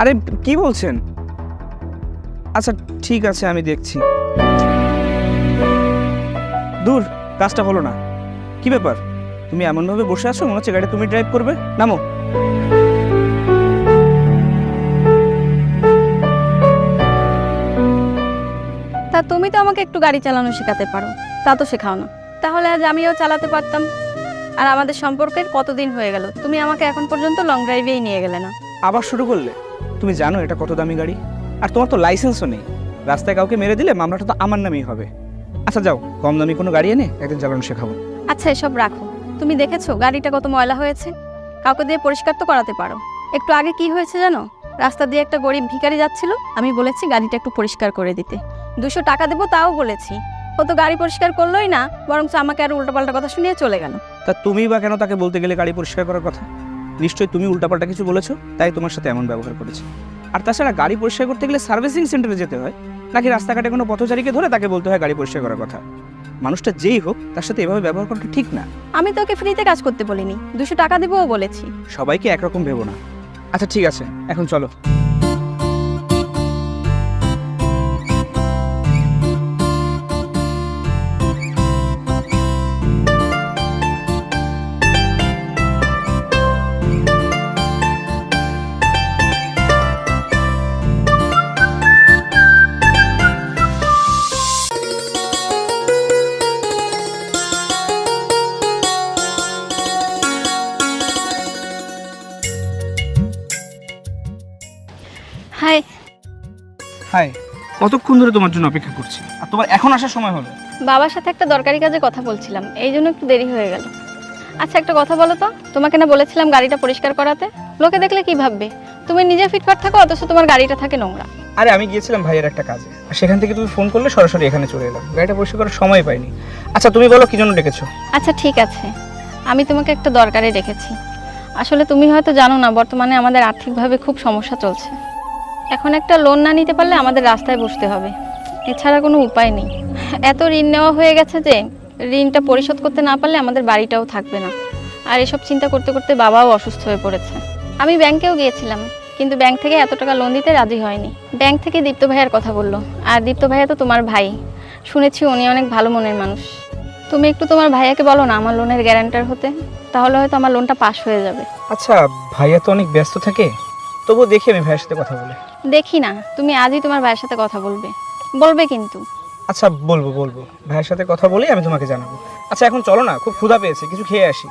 আরে কি বলছেন? আচ্ছা ঠিক আছে, আমি দেখছি। দূর, কাজটা হলো না। কি ব্যাপার? তুমি এমনভাবে বসে আছো, মনে হচ্ছে গাড়ি তুমি ড্রাইভ করবে? নামো। তা তুমি তো আমাকে একটু গাড়ি চালানো শেখাতে পারো। তা তো শেখাও না। তাহলে আজ আমিও চালাতে পারতাম। আর আমাদের সম্পর্কের কতদিন হয়ে গেল, তুমি আমাকে এখন পর্যন্ত লং ড্রাইভেই নিয়ে গেলে না। আবার শুরু করলে? তুমি জানো এটা কত দামি গাড়ি? আর তোমার তো লাইসেন্সও নেই। রাস্তায় কাউকে মেরে দিলে মামলাটা তো আমার নামেই হবে। আচ্ছা যাও কম দামি কোনো গাড়ি এনে একদিন চালানো শেখাবো। আচ্ছা এসব রাখো। তুমি দেখেছ গাড়িটা কত ময়লা হয়েছে? কাউকে দিয়ে পরিষ্কার তো করাতে পারো। একটু আগে কি হয়েছে জানো? রাস্তা দিয়ে একটা গরিব ভিখারি যাচ্ছিল। আমি বলেছি গাড়িটা একটু পরিষ্কার করে দিতে। দুশো টাকা দেবো তাও বলেছি। ও তো গাড়ি পরিষ্কার করলোই না বরং আমাকে আর উল্টোপাল্টা কথা শুনিয়ে চলে গেল। তা তুমি বা কেন তাকে বলতে গেলে গাড়ি পরিষ্কার করার কথা? নিশ্চয়ই তুমি উল্টাপাল্টা কিছু বলেছ তাই তোমার সাথে এমন ব্যবহার করেছে। আর তাছাড়া গাড়ি পরিষ্কার করতে গেলে সার্ভিসিং সেন্টারে যেতে হয় নাকি রাস্তাঘাটে কোনো পথচারীকে ধরে তাকে বলতে হয় গাড়ি পরিষ্কার করার কথা। মানুষটা যেই হোক তার সাথে এভাবে ব্যবহার করাটা ঠিক না। আমি তো ওকে ফ্রিতে কাজ করতে বলিনি দুশো টাকা দেবো বলেছি। সবাইকে একরকম ভেবো না। আচ্ছা ঠিক আছে এখন চলো। হাই হাই কতক্ষণ ধরে তোমার জন্য অপেক্ষা করছি? আর তোমার এখন আসার সময় হলো বাবার সাথে একটা দরকারি কাজে কথা বলছিলাম এই জন্য একটু দেরি হয়ে গেল। আচ্ছা একটা কথা বলো তো তোমাকে না বলেছিলাম গাড়িটা পরিষ্কার করাতে? লোকে দেখলে কি ভাববে? তুমি নিজে ফিটফাট থাকো অথচ তোমার গাড়িটা থাকে নোংরা। আরে আমি গিয়েছিলাম ভাইয়ের একটা কাজে। আর সেখান থেকে তুমি ফোন করলে সরাসরি এখানে চলে এলাম। গাড়িটা পরিষ্কার করার সময় পাইনি। আচ্ছা তুমি বলো কি জন্য ডেকেছো? আচ্ছা ঠিক আছে। আমি তোমাকে একটা দরকারে রেখেছি আসলে তুমি হয়তো জানো না বর্তমানে আমাদের আর্থিকভাবে খুব সমস্যা চলছে। এখন একটা লোন না নিতে পারলে আমাদের রাস্তায় বসতে হবে। এছাড়া কোনো উপায় নেই। এত ঋণ নেওয়া হয়ে গেছে যে, ঋণটা পরিশোধ করতে না পারলে আমাদের বাড়িটাও থাকবে না। আর এসব চিন্তা করতে করতে বাবাও অসুস্থ হয়ে পড়েছে। আমি ব্যাংকেও গিয়েছিলাম, কিন্তু ব্যাংক থেকে এত টাকা লোন দিতে রাজি হয়নি। ব্যাংক থেকে দীপ্ত ভাইয়ার কথা বলল, আর দীপ্ত ভাইয়া তো তোমার ভাই। শুনেছি উনি অনেক ভালো মনের মানুষ। তুমি একটু তোমার ভাইয়াকে বলো না আমার লোনের গ্যারান্টার হতে। তাহলে হয়তো আমার লোনটা পাস হয়ে যাবে। আচ্ছা ভাইয়া তো অনেক ব্যস্ত থাকে। তবুও দেখি আমি ভাইয়ের সাথে কথা বলে। দেখি না তুমি আজই তোমার ভাইয়ের সাথে কথা বলবে। বলবে কিন্তু। আচ্ছা বলব বলব। ভাইয়ের সাথে কথা বলেই আমি তোমাকে জানাব। আচ্ছা এখন চলো না খুব ক্ষুধা পেয়েছে কিছু খেয়ে আসি।